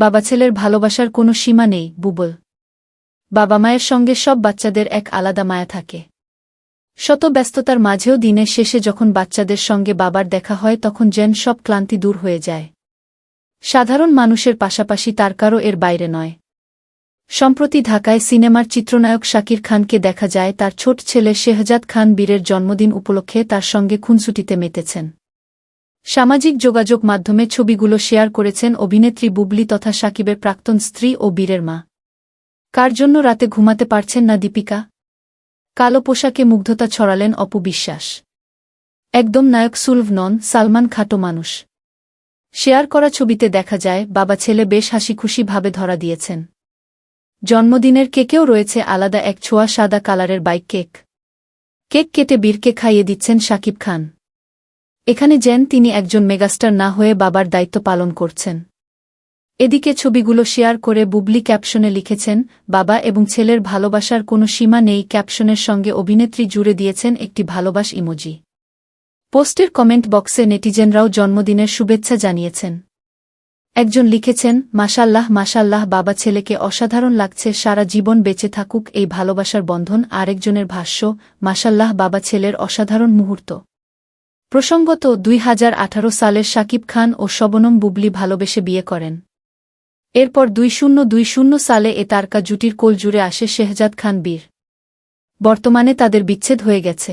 বাবা ছেলের ভালোবাসার কোনো সীমা নেই, বুবল। বাবা মায়ের সঙ্গে সব বাচ্চাদের এক আলাদা মায়া থাকে। শত ব্যস্ততার মাঝেও দিনের শেষে যখন বাচ্চাদের সঙ্গে বাবার দেখা হয়, তখন যেন সব ক্লান্তি দূর হয়ে যায়। সাধারণ মানুষের পাশাপাশি তার কারও এর বাইরে নয়। সম্প্রতি ঢাকায় সিনেমার চিত্রনায়ক শাকির খানকে দেখা যায়, তার ছোট ছেলে শেহজাদ খান বীরের জন্মদিন উপলক্ষে তার সঙ্গে খুনসুটিতে মেতেছেন। সামাজিক যোগাযোগ মাধ্যমে ছবিগুলো শেয়ার করেছেন অভিনেত্রী বুবলি তথা সাকিবের প্রাক্তন স্ত্রী ও বীরের মা। কার জন্য রাতে ঘুমাতে পারছেন না দীপিকা? কালো পোশাকে মুগ্ধতা ছড়ালেন অপু বিশ্বাস। একদম নায়ক সুলভ নন, সালমান খাটো মানুষ। শেয়ার করা ছবিতে দেখা যায়, বাবা ছেলে বেশ হাসিখুশি ভাবে ধরা দিয়েছেন। জন্মদিনের কেকেও রয়েছে আলাদা এক ছোঁয়া সাদা কালারের বাইক কেক। কেক কেটে বীরকে খাইয়ে দিচ্ছেন শাকিব খান। এখানে যেন তিনি একজন মেগাস্টার না হয়ে বাবার দায়িত্ব পালন করছেন। এদিকে ছবিগুলো শেয়ার করে বুবলি ক্যাপশনে লিখেছেন, বাবা এবং ছেলের ভালোবাসার কোনো সীমা নেই, ক্যাপশনের সঙ্গে অভিনেত্রী জুড়ে দিয়েছেন একটি ভালোবাস ইমোজি। পোস্টের কমেন্ট বক্সে নেটিজেনরাও জন্মদিনের শুভেচ্ছা জানিয়েছেন। একজন লিখেছেন, মাশাল্লাহ মাশাল্লাহ, বাবা ছেলেকে অসাধারণ লাগছে, সারা জীবন বেঁচে থাকুক এই ভালোবাসার বন্ধন, আরেকজনের ভাষ্য, মাশাল্লাহ, বাবা ছেলের অসাধারণ মুহূর্ত। প্রসঙ্গত দুই সালের সাকিব খান ও শবনম বুবলি ভালোবেসে বিয়ে করেন। এরপর দুই শূন্য দুই শূন্য সালে এ তারকা জুটির কোল জুড়ে আসে শেহজাদ খান বীর। বর্তমানে তাদের বিচ্ছেদ হয়ে গেছে।